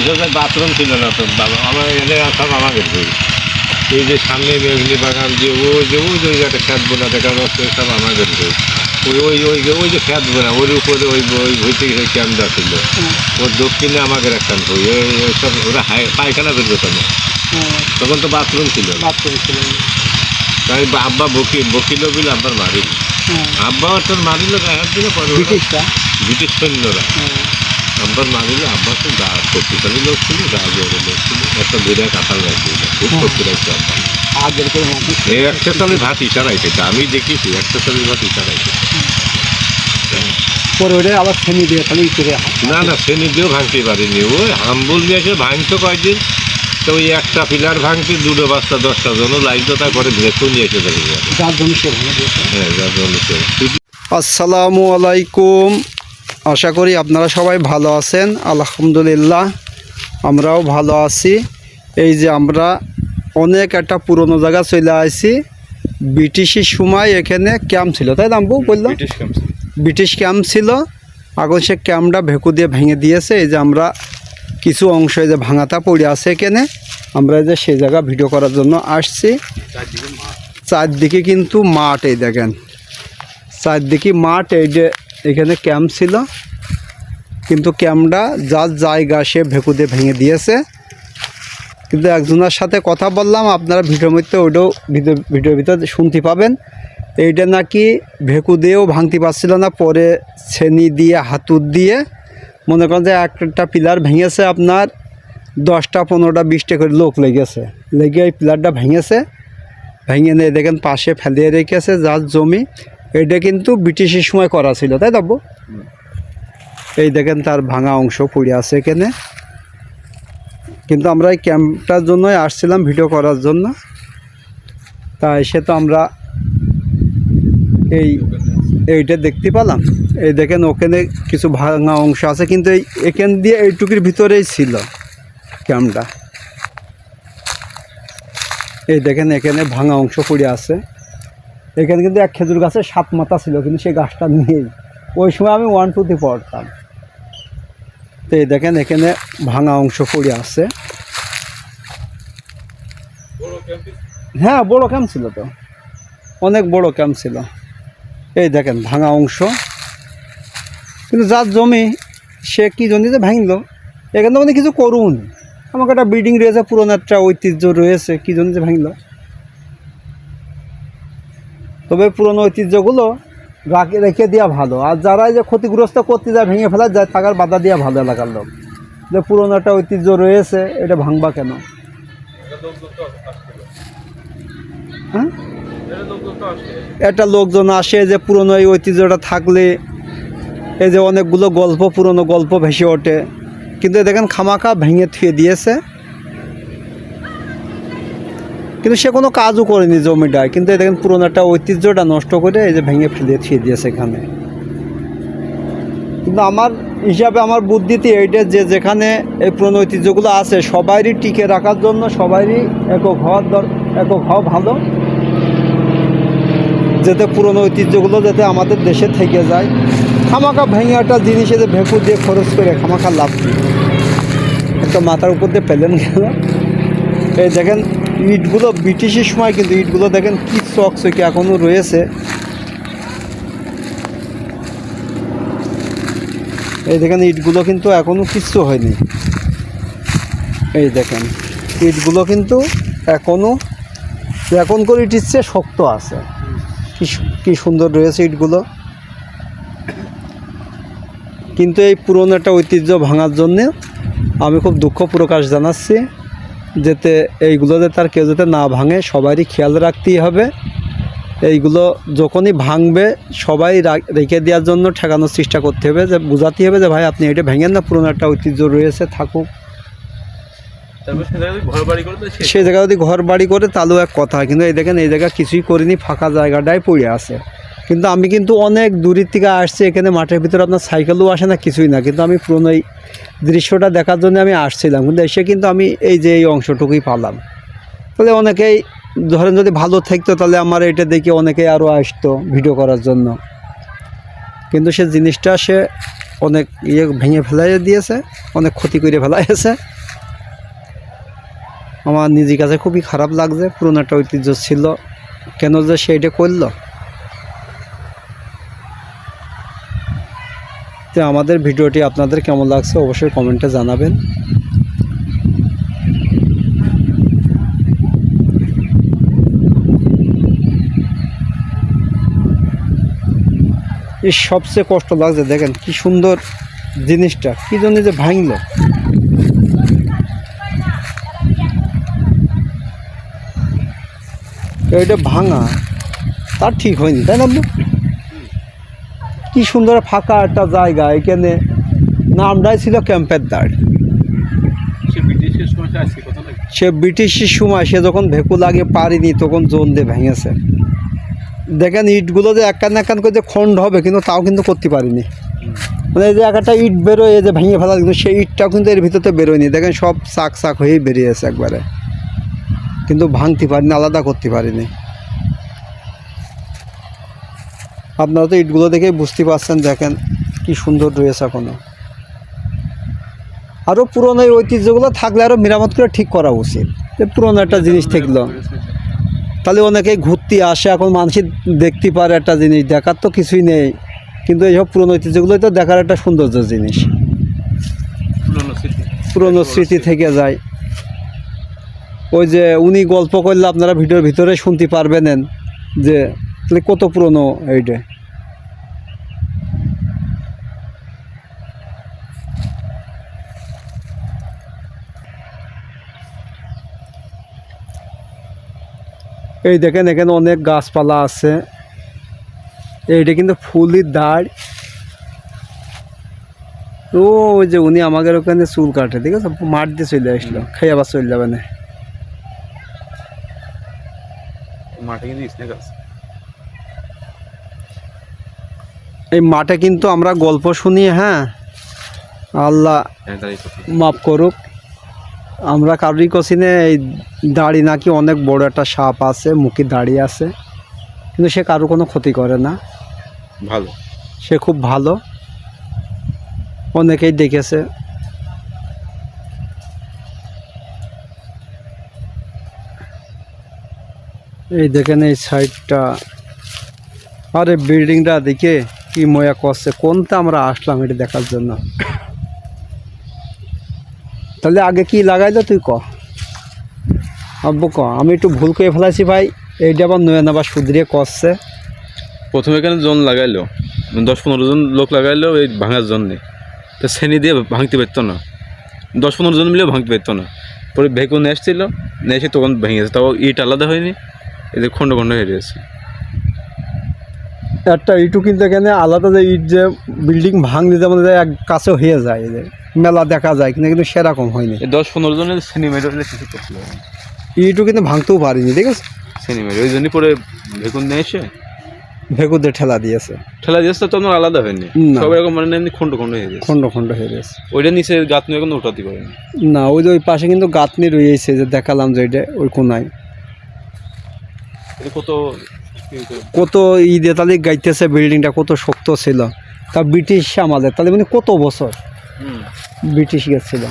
এখানে বাথরুম ছিল না তো বাবা আমার এনে সব আমাদের বই এই যে সামনে মেঘলি বাগান যে ওই যে ওই যে একটা খ্যাত বোনা দেখা যাচ্ছে সব আমাদের বই ওই ওই ওই যে ওই যে খ্যাত বোনা ওর উপরে ওই ওই ভইতে ওই ক্যাম্পটা ছিল ওর দক্ষিণে আমাদের একটা বই ওই সব ওরা হাই পায়খানা বের করতো না তখন তো বাথরুম ছিল বাথরুম ছিল তাই আব্বা বকি বকিল বিল আব্বার মারিল আব্বা তোর মারিল গায়ে দিল পরে ওরা- ব্রিটিশরা। ব্রিটিশ সৈন্যরা। আব্বার মারিল আব্বা তো গা শক্তিশালী লোক ছিল গা জোরে লোক ছিল। একটা বেড়ে কাঁঠাল রাখছিল খুব হ্যাঁ। শক্তি আব্বা এই একটা সালে ভাত ইশারাই খেতে আমি দেখেছি একটা সালে ভাত ইশারাই খেতে পরে ওটা আবার থেমে দিয়ে তাহলে ই না না সে দিয়েও ভাঙতে পারিনি। ওই হাম্বুল দিয়ে এসে ভাঙতো কয়দিন তো ওই একটা পিলার ভাঙতে দুটো বাচ্চা দশটা জন লাইটটা করে দেখুন নিয়ে এসে দেখে যাবে যার জন্য দিয়েছে। হ্যাঁ যার জন্য আসসালামু আলাইকুম। আশা করি আপনারা সবাই ভালো আছেন। আলহামদুলিল্লাহ আমরাও ভালো আছি। এই যে আমরা অনেক একটা পুরনো জায়গা চলে আসি ব্রিটিশের সময় এখানে ক্যাম্প ছিল তাই নাম বললাম ব্রিটিশ ক্যাম্প ছিল। এখন সে ক্যাম্পটা ভেকু দিয়ে ভেঙে দিয়েছে। এই যে আমরা কিছু অংশ এই যে ভাঙাতা পড়ে আছে এখানে। আমরা এই যে সেই জায়গা ভিডিও করার জন্য আসছি। চারদিকে কিন্তু মাঠ এই দেখেন। চারদিকে মাঠ এই যে এখানে ক্যাম্প ছিল। কিন্তু ক্যাম্পটা যার জায়গা সে ভেকু দিয়ে ভেঙে দিয়েছে। কিন্তু একজনের সাথে কথা বললাম, আপনারা ভিডিওর মধ্যে ওইটাও ভিডিও, ভিডিওর ভিতরে শুনতে পাবেন। এইটা নাকি ভেকু দিয়েও ভাঙতে পারছিল না, পরে ছেনি দিয়ে হাতুর দিয়ে। মনে করেন যে একটা পিলার ভেঙেছে আপনার দশটা, পনেরোটা, বিশটা করে লোক লেগেছে। লেগে এই পিলারটা ভেঙেছে। ভেঙে নিয়ে দেখেন পাশে ফেলিয়ে রেখেছে যার জমি। এটা কিন্তু ব্রিটিশের সময় করা ছিল, তাই দাব্বু এই দেখেন তার ভাঙা অংশ পড়ে আছে এখানে। কিন্তু আমরা এই ক্যাম্পটার জন্যই আসছিলাম ভিডিও করার জন্য। তা এসে তো আমরা এই এইটা দেখতে পেলাম। এই দেখেন ওখানে কিছু ভাঙা অংশ আছে, কিন্তু এই এখান দিয়ে এইটুকুর ভিতরেই ছিল ক্যাম্পটা। এই দেখেন এখানে ভাঙা অংশ পড়ে আছে। এখানে কিন্তু এক খেজুর গাছে সাত মাথা ছিল, কিন্তু সেই গাছটা নেই। ওই সময় আমি ওয়ান টুতে পড়তাম। তো এই দেখেন, এখানে ভাঙা অংশ পড়ে আছে। হ্যাঁ বড় ক্যাম্প ছিল তো। অনেক বড় ক্যাম্প ছিল। এই দেখেন, ভাঙা অংশ। কিন্তু যার জমি সে কি জমিতে ভাঙলো? এখানে মানে কিছু করুন। আমাকে একটা বিল্ডিং রয়েছে, পুরোনো একটা ঐতিহ্য রয়েছে, কি যে ভাঙলো? তবে পুরনো ঐতিহ্যগুলো রাখে দেওয়া ভালো। আর যারা যে ক্ষতিগ্রস্ত করতে যায়, ভেঙে ফেলা যায় থাকার বাধা দেওয়া ভালো এলাকার লোক। যে পুরনো একটা ঐতিহ্য রয়েছে, এটা ভাঙবা কেন? হ্যাঁ? একটা লোকজন আসে যে পুরনো এই ঐতিহ্যটা থাকলে, এই যে অনেকগুলো গল্প, পুরনো গল্প ভেসে ওঠে। কিন্তু দেখেন, খামাখা ভেঙে থুয়ে দিয়েছে। কিন্তু সে কোনো কাজও করেনি জমিটায় কিন্তু দেখেন পুরোনো একটা ঐতিহ্যটা নষ্ট করে এই যে ভেঙে ফেলে থুয়ে দিয়েছে এখানে। কিন্তু আমার হিসাবে আমার বুদ্ধিতে এইটা যে যেখানে এই পুরনো ঐতিহ্যগুলো আছে সবারই টিকে রাখার জন্য সবারই একক হওয়ার দর, একক হওয়া ভালো। যাতে পুরনো ঐতিহ্যগুলো যাতে আমাদের দেশে থেকে যায়। খামাখা ভেঙে একটা জিনিস যে ভেঁকু দিয়ে খরচ করে খামাখা লাভ একটা মাথার উপর দিয়ে পেলেন গেল এই দেখেন ইটগুলো ব্রিটিশের সময় কিন্তু ইটগুলো দেখেন কি চকচকে এখনও রয়েছে। এই দেখেন, ইটগুলো কিন্তু এখনও কিচ্ছু হয়নি। এই দেখেন, ইটগুলো কিন্তু এখনও এখন করে ইট ইচ্ছে শক্ত আছে। কি সুন্দর রয়েছে ইটগুলো। কিন্তু এই পুরনো একটা ঐতিহ্য ভাঙার জন্যে আমি খুব দুঃখ প্রকাশ জানাচ্ছি। যাতে এইগুলো যাতে আর কেউ যাতে না ভাঙে সবারই খেয়াল রাখতেই হবে। এইগুলো যখনই ভাঙবে সবাই রেখে দেওয়ার জন্য ঠেকানোর চেষ্টা করতে হবে। যে বোঝাতে হবে যে ভাই আপনি এটা ভেঙেন না পুরোনো একটা ঐতিহ্য রয়েছে থাকুক। সেই জায়গা যদি ঘর বাড়ি করে তাহলেও এক কথা। কিন্তু এই দেখেন এই জায়গা কিছুই করিনি ফাঁকা জায়গাটাই পড়ে আছে। কিন্তু আমি কিন্তু অনেক দূরের থেকে আসছি, এখানে মাঠের ভিতরে আপনার সাইকেলও আসে না, কিছুই না। কিন্তু আমি পুরনো এই দৃশ্যটা দেখার জন্য আমি আসছিলাম। কিন্তু এসে কিন্তু আমি এই যে এই অংশটুকুই পালাম। তাহলে অনেকেই ধরেন যদি ভালো থাকতো, তাহলে আমার এটা দেখে অনেকেই আরও আসতো ভিডিও করার জন্য। কিন্তু সে জিনিসটা সে অনেক ইয়ে ভেঙে ফেলাই দিয়েছে, অনেক ক্ষতি করে ফেলাইছে আমার নিজের কাছে খুবই খারাপ লাগছে, পুরনো একটা ঐতিহ্য ছিল। কেন যে সেইটা করল? তো আমাদের ভিডিওটি আপনাদের কেমন লাগছে অবশ্যই কমেন্টে জানাবেন এই সবচেয়ে কষ্ট লাগছে, দেখেন কি সুন্দর জিনিসটা, কি জন্য যে ভাঙলো এটা ভাঙা, তার ঠিক হয়নি, তাই না? কি সুন্দর ফাঁকা একটা জায়গা এখানে নামটাই ছিল ক্যাম্পের দাঁড় সে ব্রিটিশের সময় সে সে যখন ভেকু লাগে পারিনি তখন জোন দিয়ে ভেঙেছে। দেখেন ইটগুলো যে একান একান করে যে খণ্ড হবে কিন্তু তাও কিন্তু করতে পারিনি। মানে এই যে এক একটা ইট বেরোয় যে ভেঙে ফেলা কিন্তু সেই ইটটাও কিন্তু এর ভিতরে বেরোয়নি। দেখেন সব চাক চাক হয়েই বেরিয়েছে একবারে। কিন্তু ভাঙতে পারিনি আলাদা করতে পারিনি। আপনারা তো ইটগুলো দেখেই বুঝতে পারছেন দেখেন কি সুন্দর রয়েছে এখনও। আরও পুরনো এই ঐতিহ্যগুলো থাকলে আরও মেরামত করে ঠিক করা উচিত। যে পুরনো একটা জিনিস থাকল তাহলে অনেকেই ঘুরতে আসে এখন মানুষই দেখতে পারে একটা জিনিস দেখার তো কিছুই নেই। কিন্তু এইসব পুরনো ঐতিহ্যগুলোই তো দেখার একটা সৌন্দর্য জিনিস। পুরনো স্মৃতি। পুরনো স্মৃতি থেকে যায়। ওই যে উনি গল্প করলে আপনারা ভিডিওর ভিতরে শুনতে পারবেন যে তাহলে কত পুরনো এইটা। এই দেখেন এখানে অনেক গাছপালা আছে। এইটা কিন্তু ফুলের দাঁড়। ও ওই যে উনি আমাদের ওখানে চুল কাটে ঠিক আছে? মাঠ দিয়ে চলে আসলো খেয়ে আবার চলে যাবে না। এই মাঠে কিন্তু আমরা গল্প শুনি হ্যাঁ? আল্লাহ হ্যাঁ মাফ করুক। আমরা কারোরই কছিনে এই দাড়ি নাকি অনেক বড় একটা সাপ আছে মুখে দাড়ি আছে কিন্তু সে কারও কোনো ক্ষতি করে না। ভালো। সে খুব ভালো। অনেকেই দেখেছে। এই দেখেন এই সাইডটা। আরে বিল্ডিংটা দেখে কি ময়া করছে। কোনটা আমরা আসলাম এটা দেখার জন্য? তাহলে আগে কি লাগাইলো তুই ক। আব্বু ক আমি একটু ভুল করে ফেলাইছি ভাই এইটা আবার নয় আবার সুদরিয়ে কষছে। প্রথমে এখানে জন লাগাইলো দশ পনেরো জন লোক লাগাইলো এই ভাঙার জন্যে। তো শ্রেণি দিয়ে ভাঙতে পারতো না। দশ পনেরো জন মিলেও ভাঙতে পারতো না। পরে ভেকু এসেছিল নিয়ে এসে তখন ভেঙেছে তাও ইট আলাদা হয়নি এদের খণ্ড খণ্ড হয়ে গেছে একটা ইটু কিন্তু এখানে আলাদা যে ইট যে বিল্ডিং ভাঙলে যেমন এক কাছে হয়ে যায়। যে মেলা দেখা যায় কিন্তু কিন্তু সেরকম হয়নি। দশ পনেরো জনের হলে কিছু করতে পারে ইটু কিন্তু ভাঙতেও পারিনি ঠিক আছে? শ্রেণি ওই জন্যই পরে ভেকুন নিয়ে এসে ভেকুতে ঠেলা দিয়েছে। ঠেলা দিয়েছে তো তখন আলাদা হয়নি। সব এরকম মানে এমনি খণ্ড খণ্ড হয়ে গেছে। খণ্ড খণ্ড হয়ে গেছে। ওইটা নিচে গাত নিয়ে এখন উঠাতে পারেনি। না ওই যে ওই পাশে কিন্তু গাঁথনি রয়েছে যে দেখালাম যে ওইটা ওই কোনায়। কত কত ঈদে তাহলে গাইতেছে বিল্ডিংটা কত শক্ত ছিল। তা ব্রিটিশ আমাদের তাহলে মানে কত বছর? ব্রিটিশ গেছিল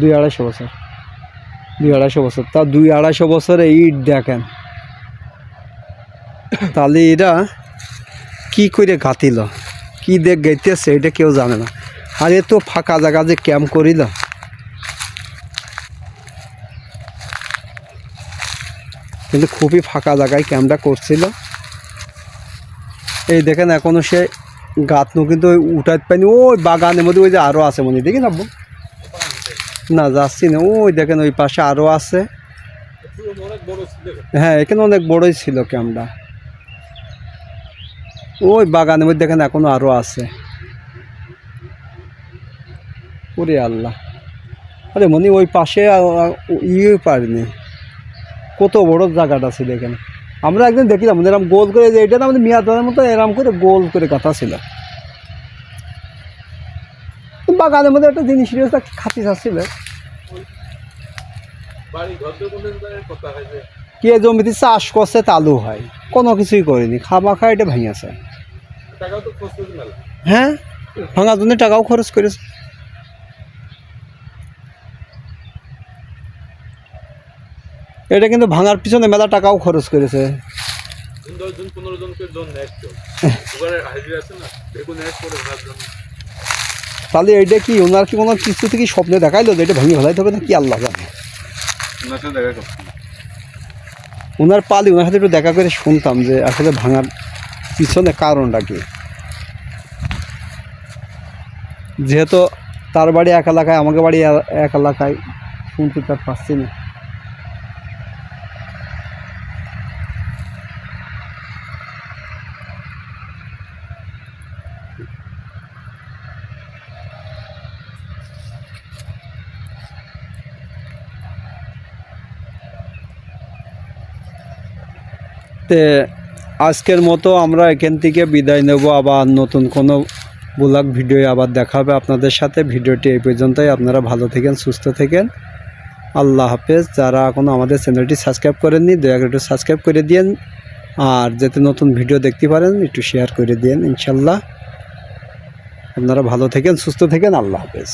দুই আড়াইশো বছর। দুই আড়াইশো বছর। তা দুই আড়াইশো বছরে ইট দেখেন। তাহলে এরা কি করে গাতিল কি দেখ গাইতেছে এটা কেউ জানে না। আর এ তো ফাঁকা জায়গা যে ক্যাম্প করিল। কিন্তু খুবই ফাঁকা জায়গায় ক্যাম্পটা করছিল। এই দেখেন এখনও সে গাতনো কিন্তু ওই উঠাতে পাইনি ওই বাগানের মধ্যে ওই যে আরও আছে মনে দেখি না? না, যাচ্ছি না। ওই দেখেন ওই পাশে আরও আছে। হ্যাঁ এখানে অনেক বড়ই ছিল ক্যাম্পটা। ওই বাগানের মধ্যে দেখেন এখনও আরও আছে। ওরে আল্লাহ। আরে মনি, ওই পাশে ইয়ে পারিনি কত বড় জায়গাটা ছিল এখানে আমরা একদিন দেখলাম এরকম গোল করে যে এটা না আমাদের মিয়াদানের মতো এরকম করে গোল করে কাটা ছিল। বাগানের মধ্যে একটা জিনিস একটা খাতি ছিল। কথা কে জমিতে চাষ করছে তালু হয় কোনো কিছুই করেনি খামা খা এটা ভেঙেছে হ্যাঁ ভাঙার জন্য টাকাও খরচ করেছে। এটা কিন্তু ভাঙার পিছনে মেলা টাকাও খরচ করেছে। তাহলে এইটা কি ওনার কি কোনো কিছু থেকে স্বপ্নে দেখাইলো যে এটা ভেঙে ফেলাইতে হবে না কি আল্লাহ জানে? ওনার পালি ওনার সাথে একটু দেখা করে শুনতাম যে আসলে ভাঙার পিছনে কারণটা কি। যেহেতু তার বাড়ি এক এলাকায় আমাকে বাড়ি এক এলাকায় শুনতে তার পাচ্ছি না। তে আজকের মতো আমরা এখান থেকে বিদায় নেব। আবার নতুন কোনো ব্লগ ভিডিও আবার দেখাবে আপনাদের সাথে। ভিডিওটি এই পর্যন্তই। আপনারা ভালো থাকেন, সুস্থ থাকেন। আল্লাহ হাফেজ। যারা এখনও আমাদের চ্যানেলটি সাবস্ক্রাইব করেননি, দয়া করে একটু সাবস্ক্রাইব করে দিন আর যাতে নতুন ভিডিও দেখতে পারেন, একটু শেয়ার করে দিন ইনশাল্লাহ। আপনারা ভালো থাকেন, সুস্থ থাকেন। আল্লাহ হাফেজ।